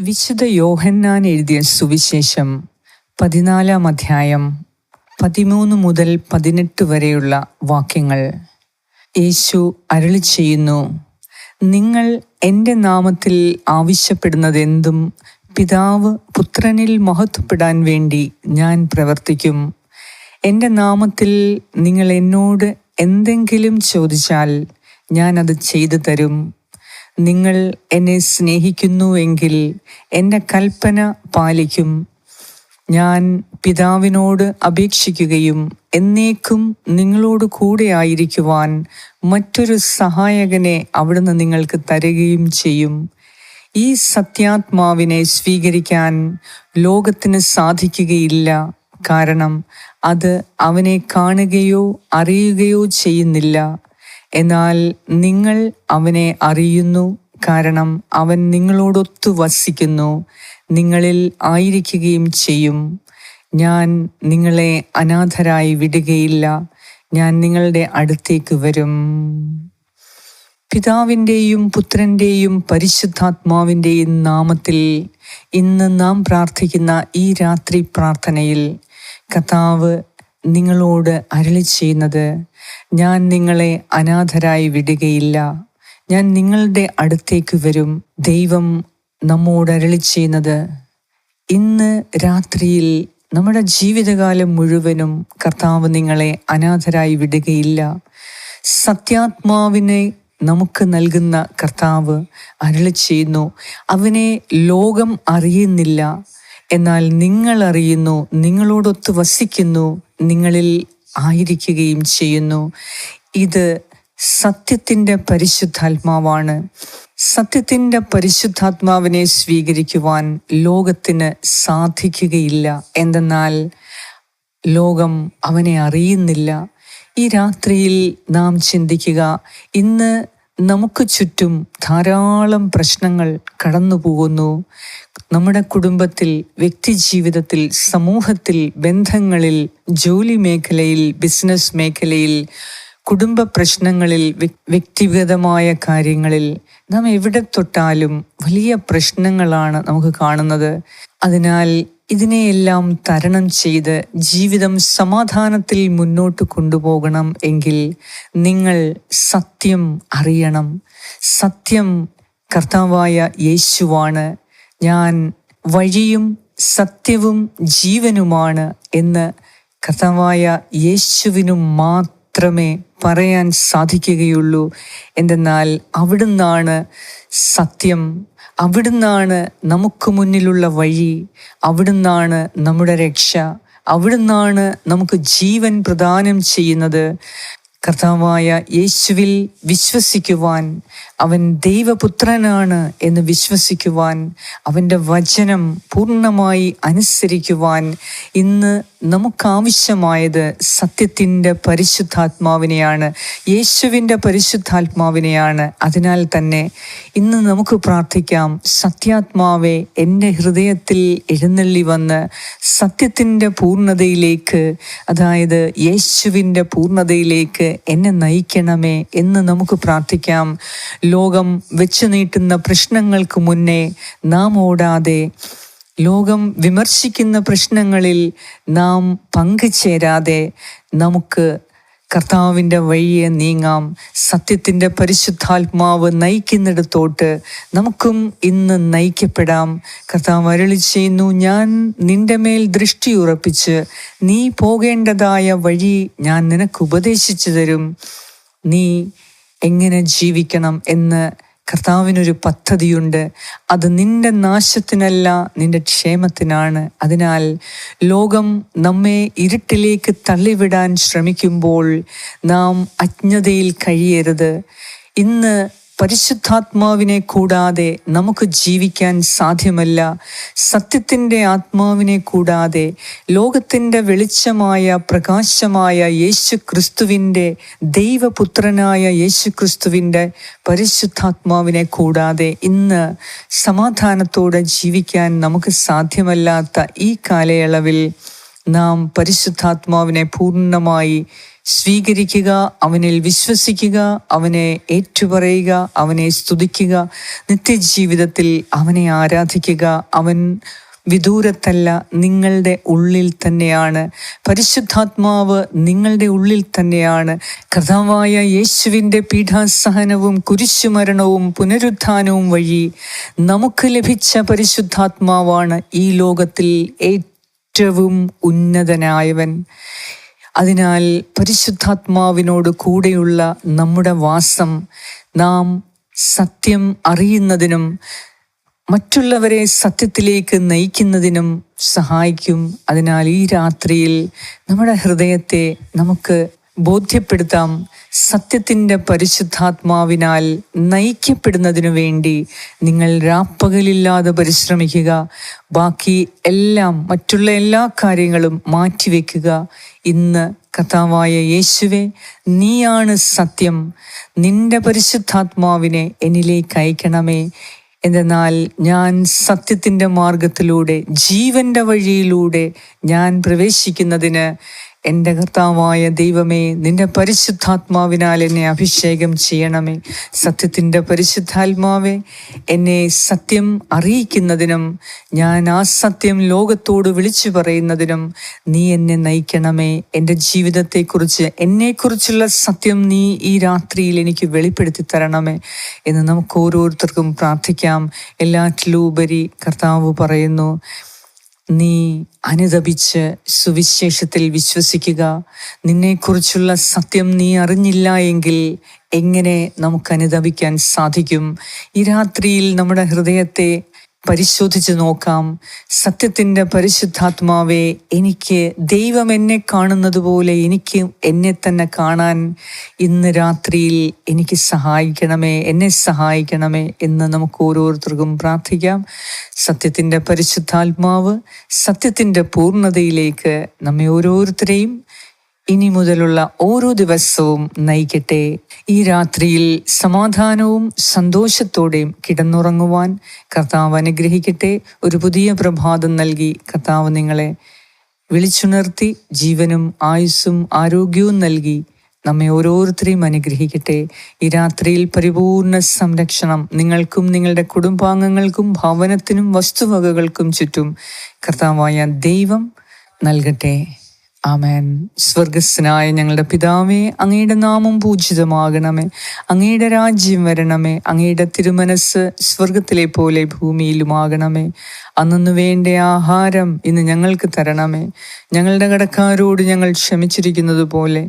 വിശുദ്ധ യോഹന്നാൻ എഴുതിയ സുവിശേഷം പതിനാലാം അധ്യായം പതിമൂന്ന് മുതൽ പതിനെട്ട് വരെയുള്ള വാക്യങ്ങൾ. യേശു അരുളി ചെയ്യുന്നു നിങ്ങൾ എന്റെ നാമത്തിൽ ആവശ്യപ്പെടുന്നതെന്തും പിതാവ് പുത്രനിൽ മഹത്വപ്പെടാൻ വേണ്ടി ഞാൻ പ്രവർത്തിക്കും. എന്റെ നാമത്തിൽ നിങ്ങൾ എന്നോട് എന്തെങ്കിലും ചോദിച്ചാൽ ഞാൻ അത് ചെയ്തു തരും. നിങ്ങൾ എന്നെ സ്നേഹിക്കുന്നുവെങ്കിൽ എന്റെ കൽപ്പന പാലിക്കും. ഞാൻ പിതാവിനോട് അപേക്ഷിക്കുകയും എന്നേക്കും നിങ്ങളോട് കൂടെ ആയിരിക്കുവാൻ മറ്റൊരു സഹായകനെ അവിടുന്ന് നിങ്ങൾക്ക് തരികയും ചെയ്യും. ഈ സത്യാത്മാവിനെ സ്വീകരിക്കാൻ ലോകത്തിന് സാധിക്കുകയില്ല. കാരണം അത് അവനെ കാണുകയോ അറിയുകയോ ചെയ്യുന്നില്ല. എന്നാൽ നിങ്ങൾ അവനെ അറിയുന്നു. കാരണം അവൻ നിങ്ങളോടൊത്തു വസിക്കുന്നു. നിങ്ങളിൽ ആയിരിക്കുകയും ചെയ്യും. ഞാൻ നിങ്ങളെ അനാഥരായി വിടുകയില്ല. ഞാൻ നിങ്ങളുടെ അടുത്തേക്ക് വരും. പിതാവിന്റെയും പുത്രന്റെയും പരിശുദ്ധാത്മാവിന്റെയും നാമത്തിൽ ഇന്ന് നാം പ്രാർത്ഥിക്കുന്ന ഈ രാത്രി പ്രാർത്ഥനയിൽ കർത്താവ് നിങ്ങളോട് അരളി ചെയ്യുന്നത് ഞാൻ നിങ്ങളെ അനാഥരായി വിടുകയില്ല. ഞാൻ നിങ്ങളുടെ അടുത്തേക്ക് വരും. ദൈവം നമ്മോട് അരളി ചെയ്യുന്നത് ഇന്ന് രാത്രിയിൽ നമ്മുടെ ജീവിതകാലം മുഴുവനും കർത്താവ് നിങ്ങളെ അനാഥരായി വിടുകയില്ല. സത്യാത്മാവിനെ നമുക്ക് നൽകുന്ന കർത്താവ് അരളി ചെയ്യുന്നു അവനെ ലോകം അറിയുന്നില്ല. എന്നാൽ നിങ്ങൾ അറിയുന്നു നിങ്ങളോടൊത്ത് വസിക്കുന്നു നിങ്ങളിൽ ആയിരിക്കുകയും ചെയ്യുന്നു. ഇത് സത്യത്തിന്റെ പരിശുദ്ധാത്മാവാണ്. സത്യത്തിന്റെ പരിശുദ്ധാത്മാവിനെ സ്വീകരിക്കുവാൻ ലോകത്തിന് സാധിക്കുകയില്ല. എന്തെന്നാൽ ലോകം അവനെ അറിയുന്നില്ല. ഈ രാത്രിയിൽ നാം ചിന്തിക്കുക ഇന്ന് നമുക്ക് ചുറ്റും ധാരാളം പ്രശ്നങ്ങൾ കടന്നു പോകുന്നു. നമ്മുടെ കുടുംബത്തിൽ വ്യക്തി ജീവിതത്തിൽ സമൂഹത്തിൽ ബന്ധങ്ങളിൽ ജോലി മേഖലയിൽ ബിസിനസ് മേഖലയിൽ കുടുംബ പ്രശ്നങ്ങളിൽ വ്യക്തിഗതമായ കാര്യങ്ങളിൽ നാം എവിടെ തൊട്ടാലും വലിയ പ്രശ്നങ്ങളാണ് നമുക്ക് കാണുന്നത്. അതിനാൽ ഇതിനെയെല്ലാം തരണം ചെയ്ത് ജീവിതം സമാധാനത്തിൽ മുന്നോട്ട് കൊണ്ടുപോകണം എങ്കിൽ നിങ്ങൾ സത്യം അറിയണം. സത്യം കർത്താവായ യേശുവാണ്. ഞാൻ വഴിയും സത്യവും ജീവനുമാണ് എന്ന് കർത്താവായ യേശുവിനു മാത്രമേ പറയാൻ സാധിക്കുകയുള്ളൂ. എന്തെന്നാൽ അവിടുന്നാണ് സത്യം അവിടുന്നാണ് നമുക്ക് മുന്നിലുള്ള വഴി അവിടുന്നാണ് നമ്മുടെ രക്ഷ അവിടുന്നാണ് നമുക്ക് ജീവൻ പ്രദാനം ചെയ്യുന്നത്. കർത്താവായ യേശുവിൽ വിശ്വസിക്കുവാൻ അവൻ ദൈവപുത്രനാണ് എന്ന് വിശ്വസിക്കുവാൻ അവന്റെ വചനം പൂർണമായി അനുസരിക്കുവാൻ ഇന്ന് നമുക്കാവശ്യമായത് സത്യത്തിന്റെ പരിശുദ്ധാത്മാവിനെയാണ് യേശുവിന്റെ പരിശുദ്ധാത്മാവിനെയാണ്. അതിനാൽ തന്നെ ഇന്ന് നമുക്ക് പ്രാർത്ഥിക്കാം സത്യാത്മാവെ എന്റെ ഹൃദയത്തിൽ എഴുന്നള്ളി വന്ന് സത്യത്തിന്റെ പൂർണതയിലേക്ക് അതായത് യേശുവിന്റെ പൂർണതയിലേക്ക് എന്നെ നയിക്കണമേ എന്ന് നമുക്ക് പ്രാർത്ഥിക്കാം. ലോകം വെച്ചു നീട്ടുന്ന പ്രശ്നങ്ങൾക്ക് മുന്നേ നാം ഓടാതെ ലോകം വിമർശിക്കുന്ന പ്രശ്നങ്ങളിൽ നാം പങ്കുചേരാതെ നമുക്ക് കർത്താവിന്റെ വഴിയെ നീങ്ങാം സത്യത്തിന്റെ പരിശുദ്ധാത്മാവ് നയിക്കുന്നിടത്തോട്ട് നമുക്കും ഇന്ന് നയിക്കപ്പെടാം. കർത്താവ് അരളി ചെയ്യുന്നു ഞാൻ നിന്റെ മേൽ ദൃഷ്ടി ഉറപ്പിച്ച് നീ പോകേണ്ടതായ വഴി ഞാൻ നിനക്ക് ഉപദേശിച്ചു തരും. നീ എങ്ങനെ ജീവിക്കണം എന്ന് കർത്താവിനൊരു പദ്ധതിയുണ്ട്. അത് നിന്റെ നാശത്തിനല്ല നിന്റെ ക്ഷേമത്തിനാണ്. അതിനാൽ ലോകം നമ്മെ ഇരുട്ടിലേക്ക് തള്ളിവിടാൻ ശ്രമിക്കുമ്പോൾ നാം അജ്ഞതയിൽ കഴിയരുത്. ഇന്ന് പരിശുദ്ധാത്മാവിനെ കൂടാതെ നമുക്ക് ജീവിക്കാൻ സാധ്യമല്ല. സത്യത്തിന്റെ ആത്മാവിനെ കൂടാതെ ലോകത്തിന്റെ വെളിച്ചമായ പ്രകാശമായ യേശു ക്രിസ്തുവിന്റെ ദൈവപുത്രനായ യേശു ക്രിസ്തുവിന്റെ പരിശുദ്ധാത്മാവിനെ കൂടാതെ ഇന്ന് സമാധാനത്തോടെ ജീവിക്കാൻ നമുക്ക് സാധ്യമല്ലാത്ത ഈ കാലയളവിൽ നാം പരിശുദ്ധാത്മാവിനെ പൂർണമായി സ്വീകരിക്കുക അവനിൽ വിശ്വസിക്കുക അവനെ ഏറ്റുപറയുക അവനെ സ്തുതിക്കുക നിത്യജീവിതത്തിൽ അവനെ ആരാധിക്കുക. അവൻ വിദൂരത്തല്ല നിങ്ങളുടെ ഉള്ളിൽ തന്നെയാണ്. പരിശുദ്ധാത്മാവ് നിങ്ങളുടെ ഉള്ളിൽ തന്നെയാണ്. കഥാവായ യേശുവിന്റെ പീഠാസഹനവും കുരിശുമരണവും പുനരുത്ഥാനവും വഴി നമുക്ക് ലഭിച്ച പരിശുദ്ധാത്മാവാണ് ഈ ലോകത്തിൽ ഏറ്റവും ഉന്നതനായവൻ. അതിനാൽ പരിശുദ്ധാത്മാവിനോട് കൂടെയുള്ള നമ്മുടെ വാസം നാം സത്യം അറിയുന്നതിനും മറ്റുള്ളവരെ സത്യത്തിലേക്ക് നയിക്കുന്നതിനും സഹായിക്കും. അതിനാൽ ഈ രാത്രിയിൽ നമ്മുടെ ഹൃദയത്തെ നമുക്ക് ബോധ്യപ്പെടുത്താം. സത്യത്തിന്റെ പരിശുദ്ധാത്മാവിനാൽ നയിക്കപ്പെടുന്നതിനു വേണ്ടി നിങ്ങൾ രാപ്പകലില്ലാതെ പരിശ്രമിക്കുക. ബാക്കി എല്ലാം മറ്റുള്ള എല്ലാ കാര്യങ്ങളും മാറ്റിവെക്കുക. ഇന്ന് കഥാവായ യേശുവെ നീയാണ് സത്യം. നിന്റെ പരിശുദ്ധാത്മാവിനെ എന്നിലേക്ക് അയക്കണമേ. എന്തെന്നാൽ ഞാൻ സത്യത്തിന്റെ മാർഗത്തിലൂടെ ജീവന്റെ വഴിയിലൂടെ ഞാൻ പ്രവേശിക്കുന്നതിന് എന്റെ കർത്താവായ ദൈവമേ നിന്റെ പരിശുദ്ധാത്മാവിനാൽ എന്നെ അഭിഷേകം ചെയ്യണമേ. സത്യത്തിന്റെ പരിശുദ്ധാത്മാവെ എന്നെ സത്യം അറിയിക്കുന്നതിനും ഞാൻ ആ സത്യം ലോകത്തോട് വിളിച്ചു പറയുന്നതിനും നീ എന്നെ നയിക്കണമേ. എന്റെ ജീവിതത്തെക്കുറിച്ച് എന്നെക്കുറിച്ചുള്ള സത്യം നീ ഈ രാത്രിയിൽ എനിക്ക് വെളിപ്പെടുത്തി തരണമേ എന്ന് നമുക്ക് ഓരോരുത്തർക്കും പ്രാർത്ഥിക്കാം. എല്ലാറ്റിലുപരി കർത്താവ് പറയുന്നു നീ അനുദപിച്ച് സുവിശേഷത്തിൽ വിശ്വസിക്കുക. നിന്നെക്കുറിച്ചുള്ള സത്യം നീ അറിഞ്ഞില്ല എങ്കിൽ എങ്ങനെ നമുക്ക് അനുദപിക്കാൻ സാധിക്കും? ഈ രാത്രിയിൽ നമ്മുടെ ഹൃദയത്തെ പരിശോധിച്ച് നോക്കാം. സത്യത്തിന്റെ പരിശുദ്ധാത്മാവെ എനിക്ക് ദൈവം എന്നെ കാണുന്നത് പോലെ എനിക്ക് എന്നെ തന്നെ കാണാൻ ഇന്ന് രാത്രിയിൽ എനിക്ക് സഹായിക്കണമേ എന്നെ സഹായിക്കണമേ എന്ന് നമുക്ക് ഓരോരുത്തർക്കും പ്രാർത്ഥിക്കാം. സത്യത്തിന്റെ പരിശുദ്ധാത്മാവ് സത്യത്തിന്റെ പൂർണതയിലേക്ക് നമ്മെ ഓരോരുത്തരെയും ഇനി മുതലുള്ള ഓരോ ദിവസവും നയിക്കട്ടെ. ഈ രാത്രിയിൽ സമാധാനവും സന്തോഷത്തോടെയും കിടന്നുറങ്ങുവാൻ കർത്താവ് അനുഗ്രഹിക്കട്ടെ. ഒരു പുതിയ പ്രഭാതം നൽകി കർത്താവ് നിങ്ങളെ വിളിച്ചുണർത്തി ജീവനും ആയുസ്സും ആരോഗ്യവും നൽകി നമ്മെ ഓരോരുത്തരെയും അനുഗ്രഹിക്കട്ടെ. ഈ രാത്രിയിൽ പരിപൂർണ സംരക്ഷണം നിങ്ങൾക്കും നിങ്ങളുടെ കുടുംബാംഗങ്ങൾക്കും ഭവനത്തിനും വസ്തുവകകൾക്കും ചുറ്റും കർത്താവായ ദൈവം നൽകട്ടെ. ആമേൻ. സ്വർഗസ്നായ ഞങ്ങളുടെ പിതാവേ അങ്ങയുടെ നാമം പൂജിതമാകണമേ. അങ്ങയുടെ രാജ്യം വരണമേ. അങ്ങയുടെ തിരുമനസ് സ്വർഗത്തിലെ പോലെ ഭൂമിയിലുമാകണമേ. അന്നു വേണ്ട ആഹാരം ഇന്ന് ഞങ്ങൾക്ക് തരണമേ. ഞങ്ങളുടെ കടക്കാരോട് ഞങ്ങൾ ക്ഷമിച്ചിരിക്കുന്നത് പോലെ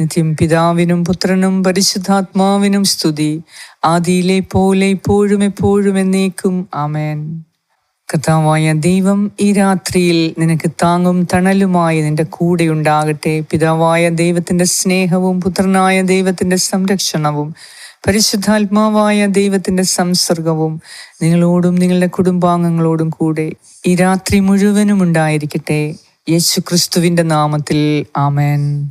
നിത്യം പിതാവിനും പുത്രനും പരിശുദ്ധാത്മാവിനും സ്തുതി. ആദിയിലെ പോലെ ഇപ്പോഴും എപ്പോഴും എന്നേക്കും. ആമേൻ. കഥാവായ ദൈവം ഈ രാത്രിയിൽ നിനക്ക് താങ്ങും തണലുമായി നിന്റെ കൂടെ ഉണ്ടാകട്ടെ. പിതാവായ ദൈവത്തിന്റെ സ്നേഹവും പുത്രനായ ദൈവത്തിന്റെ സംരക്ഷണവും പരിശുദ്ധാത്മാവായ ദൈവത്തിന്റെ സംസർഗവും നിങ്ങളോടും നിങ്ങളുടെ കുടുംബാംഗങ്ങളോടും കൂടെ ഈ രാത്രി മുഴുവനും ഉണ്ടായിരിക്കട്ടെ. യേശു ക്രിസ്തുവിന്റെ നാമത്തിൽ ആമേൻ.